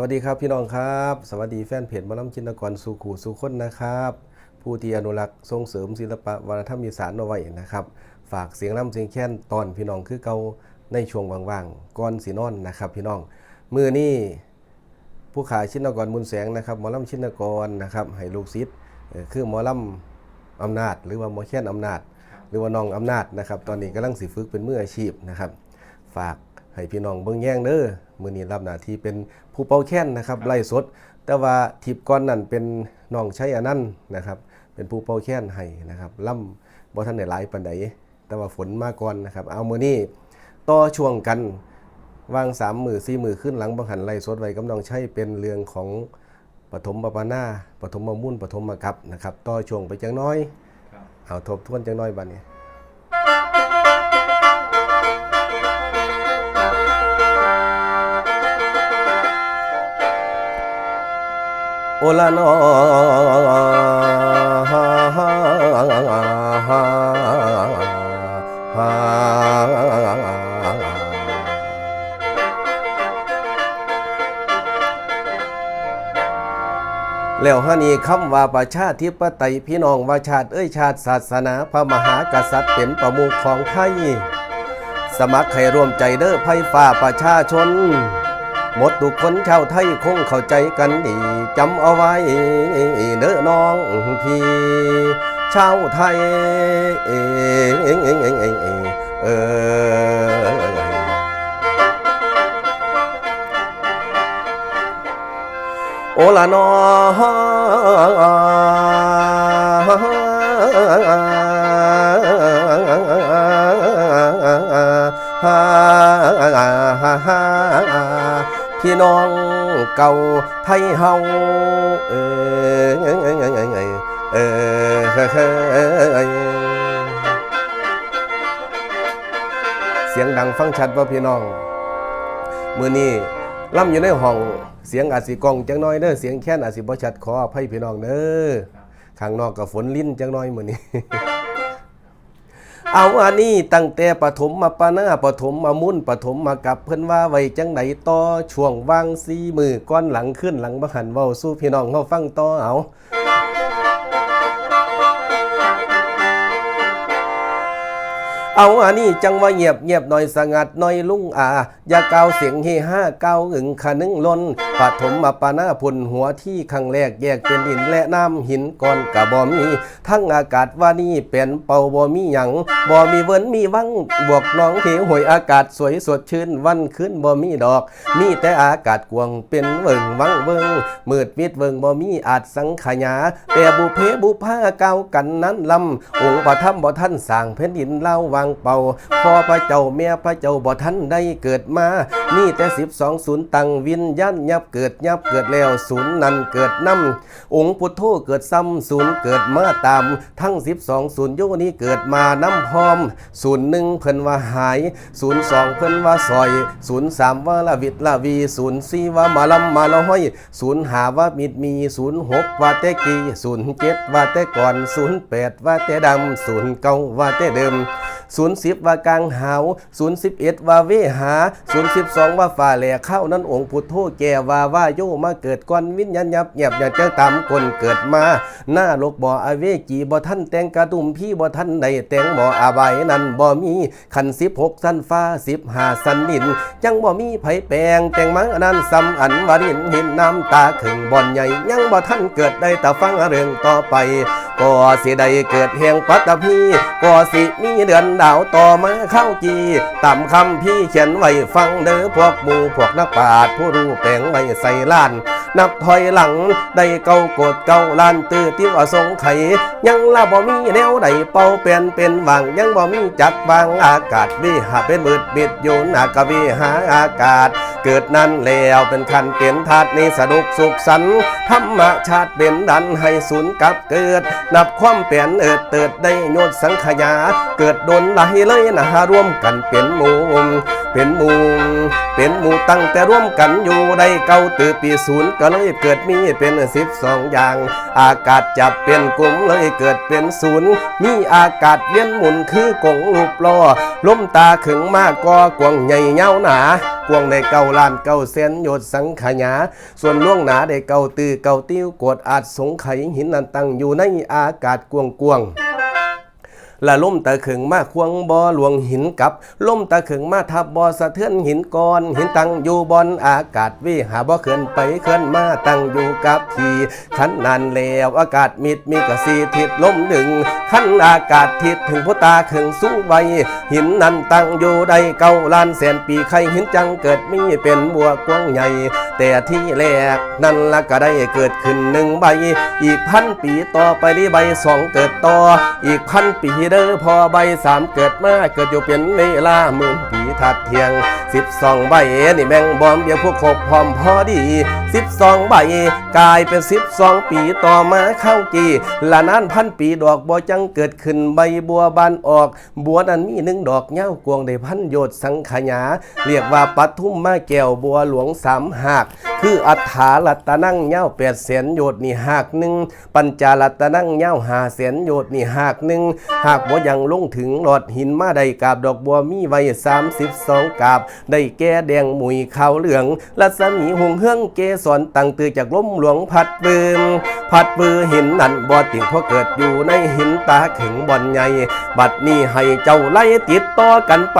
วัสดีครับพี่น้องครับ สวัสดีแฟนเพจหมอลำชินกรสู่ขู่สู่คนนะครับ ผู้ที่อนุรักษ์ส่งเสริมศิลปะวัฒนธรรมอีสานเอาไว้นะครับ ฝากเสียงน้ำเสียงแค้นตอนพี่น้องคือเก่าในช่วงว่างๆก่อนสีนอนนะครับ พี่น้องมือนี้ผู้ขายชินกรมุนแสงนะครับหมอลำชินกรนะครับให้ลูกศิษย์คือหมอลำอำนาจ หรือว่าหมอแค้นอำนาจ หรือว่าน้องอำนาจนะครับ ตอนนี้กำลังสิฝึกเป็นมืออาชีพนะครับ ฝาก ให้พี่น้องเบิ่งแย่งเด้อมื้อนี้รับหน้าที่เป็นผู้เป่าแค้นนะครับไล่สด แต่ว่าทิปก่อนนั่นเป็นน้องชัยอนันต์นะครับ เป็นผู้เป่าแค้นให้นะครับล่ำบ่ทันได้หลายปานใดแต่ว่าฝนมาก่อนนะครับ เอามื้อนี้ต่อช่วงกันวาง3มือ4มือขึ้นหลังบังหันไล่สดไว้กับน้องชัยเป็นเรื่องของปฐมปปนาปฐมมมุ่นปฐมมกับนะครับ ต่อช่วงไปจังน้อยครับเอาทบทวนจังน้อยบัดนี้ โอลานอแล้วฮานี่คำว่าประชาธิปไตยพี่น้องว่าชาติเอ้ยชาติศาสนาพระมหากษัตริย์เป็นประมุขของไทยสมัครให้ร่วมใจเด้อไพ่ฝ่าประชาชน หมดทุกคนชาวไทยคงเข้าใจกันดีจำเอาไว้เด้อน้องพี่ชาวไทยเออโอละนอ พี่น้องเก่าไทยเฮาเออเออเสียงดังฟังชัดว่าพี่น้องมือนี้ล่ำอยู่ในห้องเสียงอาจสิกล้องจังน้อยเด้อเสียงแค่นอาจสิบ่ชัดขออภัยพี่น้องเด้อข้างนอกกับฝนลิ้นจังน้อยมือนี้ เอาอันนี้ตั้งแต่ปฐมมาปานาปฐมมามุ่นปฐมมากับเพิ่นว่าไว้จังไหนต่อช่วงวางซีมือก้อนหลังขึ้นหลังบังหันเว้าสู้พี่น้องเฮาฟังต่อเอา เอาอันนี้จังว่าเงียบเงียบหน่อยสงัดหน่อยลุงอาอย่าก้าเสียงเฮห้าเกาอึงขะนึงลนปฐมมาปานาพุนหัวที่ข้งแรกแยกเป็นดินและน้ำหินก่อนกะบ่มี ทั้งอากาศว่านี่เป็นเป่าบ่มีหยังบ่มีเวินมีวังบวกน้องเหวหวยอากาศสวยสดชื่นวันขึ้นบ่มีดอก มีแต่อากาศกวงเป็นเวิงวังเวิงมืดมิดเวิงบ่มีอาจสังขยาแต่บุเพบุพาเกากันนั้นลำองค์พระธรรมบ่ท่านสร้างแผ่นดินเล่าวังางเป่าพ่อพระเจ้าแม่พระเจ้าบ่ท่านได้เกิดมามีแต่สิบสองศูนย์ตังวิญญาณยับเกิดยับเกิดแล้วศูนย์นันเกิดนำองค์พุทโธเกิดซ้ำศูนย์เกิดมาตาม ทั้งสิบสองศูนย์โยนี้เกิดมาน้ำพร้อมศูนย์หนึ่งเพิ่นว่าหายศูนย์สองเพิ่นว่าซอยศูนย์สามว่าละวิตละวีศูนย์สี่ว่ามาลำมาละห้อยศูนย์หาว่ามิดมีศูนย์หกว่าแต่กีศูนย์เจ็ดว่าแต่ก่อนศูนย์แปดว่าแต่ดำศูนย์เก้าว่าแต่เดิม ศูนย์สิบว่ากลางหาวศูนย์สิบเอ็ดว่าเวหาศูนย์สิบสองว่าฝ่าแหล่เข้านั้นองค์พุทโธแก่ว่าว่าโยมาเกิดก่อนวิญญาณยับเงียบอย่าเจ้าตามคนเกิดมา หน้าโลกบ่ออเวจีบ่ท่านแต่งกระดุมพี่บ่ท่านใดแต่งหมออาบายนั้นบ่มีขันสิบหกสันฟ้าสิบห้าสันดินจังบ่มีไผแปลงแต่งมังอันนั้นซ้ำอันวารินเห็นน้ำตาขึงบ่อนใหญ่ยังบ่ท่านเกิดได้แต่ฟังเรื่องต่อไป ก็สิได้เกิดแห่งปัตตภีก็สิมีเดือนดาวต่อมาเข้าจีตามคำพี่เขียนไว้ฟังเด้อพวกหมู่พวกนักปราชญ์ผู้รู้แปลงไว้ใส่ล้าน นับถอยหลังได้เก้ากดเก้าล้านตื้อติ้วอสงไขยยังละบ่มีแนวใดเป่าเปลี่ยนเป็นวังยังบ่มีจักวางอากาศวิหาเป็นมืดบิดอยู่นากวิหาอากาศ เกิดนั้นแล้วเป็นขันเป็นธาตุนี้สนุกสุขสันธรรมชาติเป็นดันให้ศูนย์กับเกิด นับความเปลี่ยนเอิดเติดได้โยดสังขยา เกิดโดนไหลเลยนะร่วมกันเป็นมุมเป็นหมูเป็นหมูตั้งแต่ร่วมกันอยู่ได้เก้าตือปีศูนย์ก็เลยเกิดมีเป็นสิบสองอย่าง อากาศจับเป็นกลุ่มเลยเกิดเป็นศูนย์มีอากาศเวียนหมุนคือกงลูปล้อล้มตาขึงมากก็กวงใหญ่เงาหนากวงในเก้าลานเก้าเส้นโยดสังขยา ส่วนล่วงหนาได้เก้าตือเก้าติ้วกดอาจสงไขหินนันตั้งอยู่ในอากาศกวงกวง ละล่มตะเขึงมาควงบ่อหลวงหินกับล่มตะเขึงมาทับบ่อสะเทือนหินก้อนหินตั้งอยู่บนอากาศวิหาบ่เคลื่อนไปเคลื่อนมาตั้งอยู่กับทีขันนานแล้วอากาศมิดมีกระสีทิศลมหนึ่งขันอากาศทิศถึงพุตาเขึงสูงไวหินนั้นตั้งอยู่ได้เก้าล้านแสนปีใครหินจังเกิดมีเป็นบัวกว้างใหญ่ แต่ที่แรกนั่นละก็ได้เกิดขึ้นหนึ่งใบ อีกพันปีต่อไปนี่ใบสองเกิดต่ออีกพันปีเด้อพอใบสามเกิดมาเกิดอยู่เป็นเวลาหมื่นปีทัดเทียงสิบสองใบนี่แม่งบอมเบี้ยพวกครบพร้อมพอดีสิบสองใบ กลายเป็นสิบสองปีต่อมาเข้ากี่ละนั้นพันปีดอกบัวจังเกิดขึ้นใบบัวบานออก บัวนั้นมีหนึ่งดอกเงากวงได้พันโยชน์สังขยา เรียกว่าปัทุมมาแก้วบัวหลวงสามหากคืออัฏฐาลัตนั่งเง่าแปดแสนโยชน์นี่หากหนึ่งปัญจาลัตนั่งเง่าหาแสนโยชน์นี่หากหนึ่งหากบัวยังลงถึงหลอดหินมาได้กาบดอกบัวมีไว้สามสิบสองกาบ ได้แก่แดงหมุยขาวเหลืองรัศมีหงเฮืองเกสรตั้งตือจากล้มหลวงพัดเบิมพัดบือหินนั่นบ่ติ่งเพราะเกิดอยู่ในหินตาขึงบ่อนใหญ่ บัดนี้ให้เจ้าไล่ติดต่อกันไป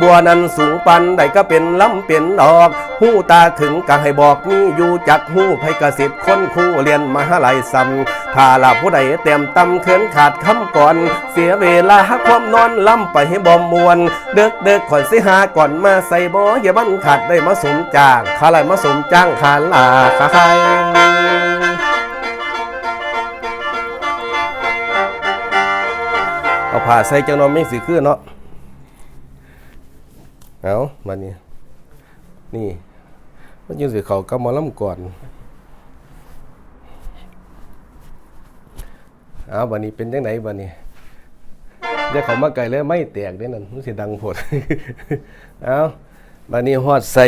บัวนั้นสูงปันใดก็เป็นลำเป็นดอก หูตาขึงก็ให้บอกมี่อยู่จักหูไพกสิทธิ์คนคู่เรียนมหาลัยซ้ำถ้าลาผู้ใดเต็มตำเขินขาดคำก่อน เสียเวลาความนอนล้ำไปให้บอมมวน เด็กเด็กๆขอนสิหาก่อนมาใส่บ่อย่าบันขาดได้มาสมจ้างขาอะไรมาสมจ้างขาลาขายเอาผ่าใส่จังนอนไม่สิคือเนาะเอามานี่นี่มันยังสิเขากำมาล่ำก่อนเอาบันนี้เป็นยังไงบันนี้เดี๋ยวเขามาไกลเลยไม่แตกเด้นั่นมันสิดังโพดเอาบันนี้ฮอดใส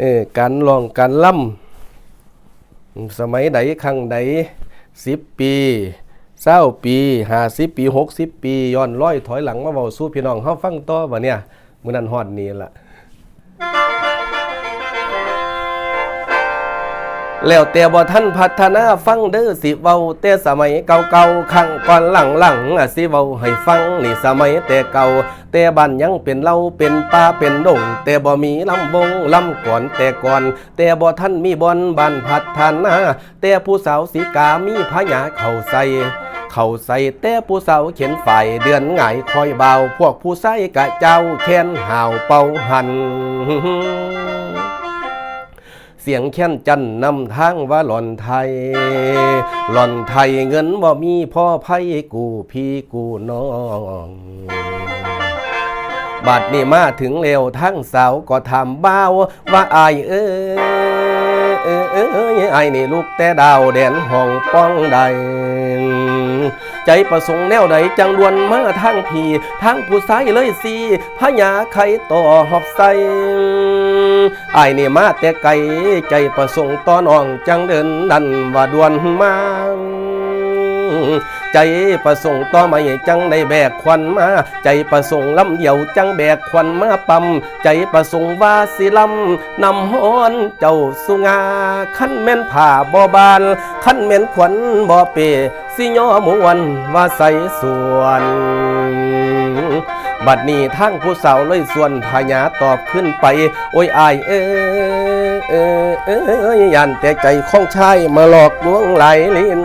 เออการลองการล่ำสมัยใดครั้งใดสิบปีเศร้าปีห้าสิบปีหกสิบปีย้อนร้อยถอยหลังมาเบาสู้พี่น้องเขาฟังต่อบ่เนี่ยมื้อนั้นฮอดนี่ล่ะ แล้วแต่บ่ท่านพัฒนาฟังเด้อสิเว้าแต่สมัยเก่าๆข้างก่อนหลังๆอะสิเว้าให้ฟังนี่สมัยแต่เก่า แต่บ้านยังเป็นเล่าเป็นป่าเป็นดงแต่บ่มีลำวงลำก่อนแต่ก่อน แต่บ่ท่านมีบอนบ้านพัฒนาแต่ผู้สาวสีกามีพญาเข้าใส่เข้าใส่แต่ผู้สาวเขียนฝ่ายเดือนไงายคอยเบา พวกผู้ใส่กะเจ้าแค้นห่าวเป่าหัน เสียงแค้นจันนำทางว่าหล่อนไทย หล่อนไทยเงินบ่มีพ่อไพ่กูพี่กูน้องบัดนี้มาถึงเร็วทั้งสาวก็ถามบ้าวว่าอายเอ้ยเอ้เอ้ยเอ้ยไอ้นี่ลูกแต่ดาวแดนห้องป้องใดใจประสงค์แนวใดจังดวนมาทางพี่ทางผู้ชายเลยสิพญาไข่ต่อหอบใส่ ไอ้ายนี่มาแต่ไกลใจประสงค์ต่อน้องจังเดินดันว่าดวนมาใจประสงค์ต่อไม่จังได้แบกควันมา ใจประสงค์ลำเดียวจังแบกควันมาปั๊มใจประสงค์ว่าสิลำนำฮ้อนเจ้าสุงาขั้นแม่นผ่าบ่บานขั้นแม่นขวัญบ่เปสิย่อมวนว่าใสส่วน บัดนี้ทางผู้สาวเลยส่วนพญาตอบขึ้นไป โอ้ยอายเอ้ยเอ้ยเอ้ยเอ้ยยันแต่ใจของชายมาหลอกลวงไหลลิน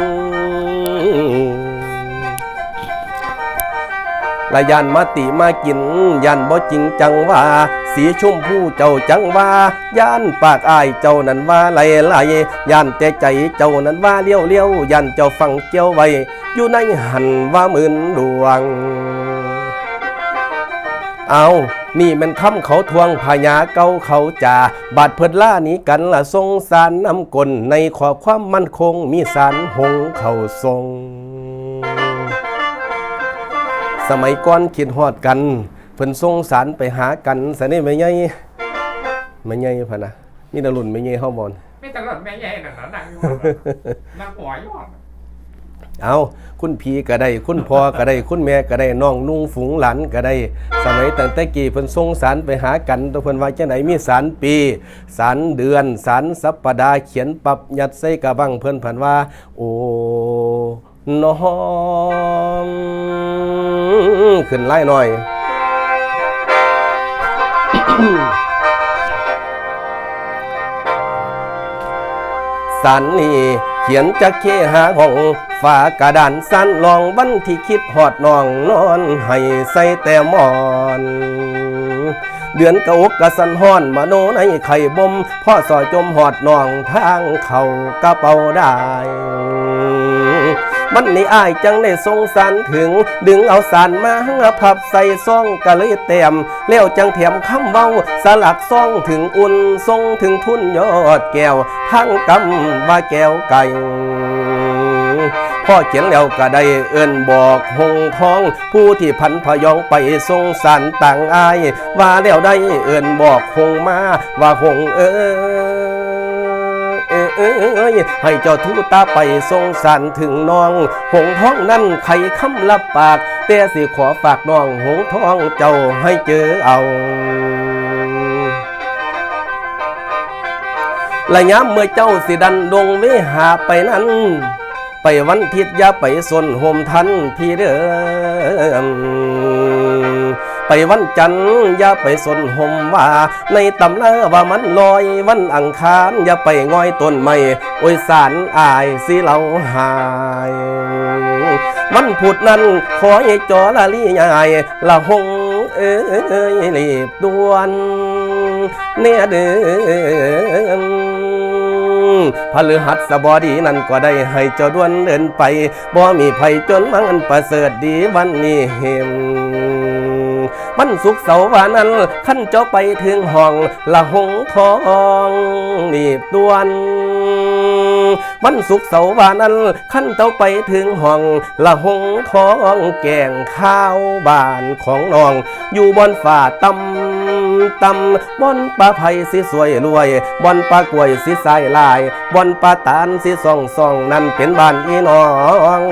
ละยันมาติมากิน ยันบ่จริงจังว่า สีชมพูเจ้าจังว่ายันปากอายเจ้านั้นว่าไหลไหลยันแต่ใจเจ้านั้นว่าเลี้ยวเลี้ยวยันเจ้าฟังเกี่ยวไว้ อยู่ในหันว่าหมื่นดวง เอานี่มันคำเขาทวงพญาเก่าเขาจ่าบาดเพิดล่าหนี้กันละทรงสารนำกลในขอความมั่นคงมีสารหงเขาทรง สมัยก่อนคิดฮอดกันเพิ่นส่งสารไปหากันซะนี่แม่ใหญ่แม่ใหญ่พะนะมีแตะรุ่นแม่ใหญ่เฮาบ่นไม่ตลอดแม่ใหญ่น่ะนะนั่งอยู่นั่งหัวอยู่อ่ เอาคุณพีก็ได้ คุณพ่อก็ได้ คุณแม่ก็ได้น้องนุ่งฝูงหลานก็ได้ สมัยตั้งแต่กี้เพิ่นส่งสารไปหากันตัวเพิ่นว่าจังไดมีสารปีสารเดือนสารสัปปดาห์เขียนปรับยัดใส่กระบังเพิ่นผันว่า โอ้น้อมขึ้นไล่หน่อยสันนี่ เขียนจะเคหาห้องฝากระดานสั้นลองบันที่คิดหอดนองนอน ให้ใส่แต่หมอน เดือนกะอกกะสันห้อนมาโนในไข่บ่มพ่อสอยจมหอดนองทางเข่ากระเป๋าได้ มันนี่อายจังได้ทรงสารถึง ดึงเอาสารมาพับใส่ซองกะเลยเต็มแล้วจังเถียมคำเบาสลักซองถึงอุ่นทรงถึงทุนยอดแก้วทั้งกำว่าแก้วไก่พ่อเขียนแล้วก็ได้เอิ้นบอกหงทอง ผู้ที่พันพยองไปทรงสารต่างอาย ว่าแล้วได้เอิ้นบอกหงมาว่าหงเออเอ้ยให้เจ้าทูตาไปทรงสารถึงน้อง หงท้องนั้นไข่คำลับปาก แต่สิขอฝากน้องหงท้องเจ้าให้เจอเอาและย้ำเมื่อเจ้าสิดันดงเวหาไปนั้น ไปวันทิศยาไปสนโฮมทันพี่เด้อ ไปวันจันทร์อย่าไปสนห่มว่า ในตำนาว่ามันลอยวันอังคารอย่าไปง่อยต้นไม้โอ้ยสารอายสิเราหายวันพุธนั้นขอให้จอละลี่ใหญ่ละหงเอ้ยรีบด่วนเนี่ยเด้อพฤหัสบดีนั่นก็ได้ให้เจ้าด้วนเดินไป บ่มีภัยจนมันประเสริฐดีวันนี้เห็น มันสุกเสาร์วานนั้นขั้นเจ้าไปถึงห้องละหงทองนีบดวนมันสุกเสาร์วานนั้นขั้นเจ้าไปถึงห้องละหงทองแกงข้าวบ้านของน้อง อยู่บนฝ่าตำ ตำบนปลาไผ่สิสวยรวยบอนปลากล้วยสิสายลายบอนปลาตาลสิส่องส่องนั่นเป็นบ้านอีน้อง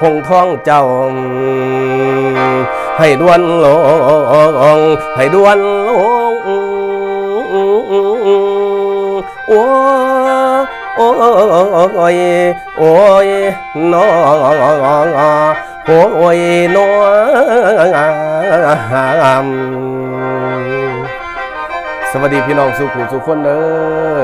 หงทองเจ้า ให้ดวนลงให้ดวนลงโอ้โอ้ยโอ้ยน้องโอ้ยน้อง สวัสดีพี่น้องสุขุสุขคนเด้อ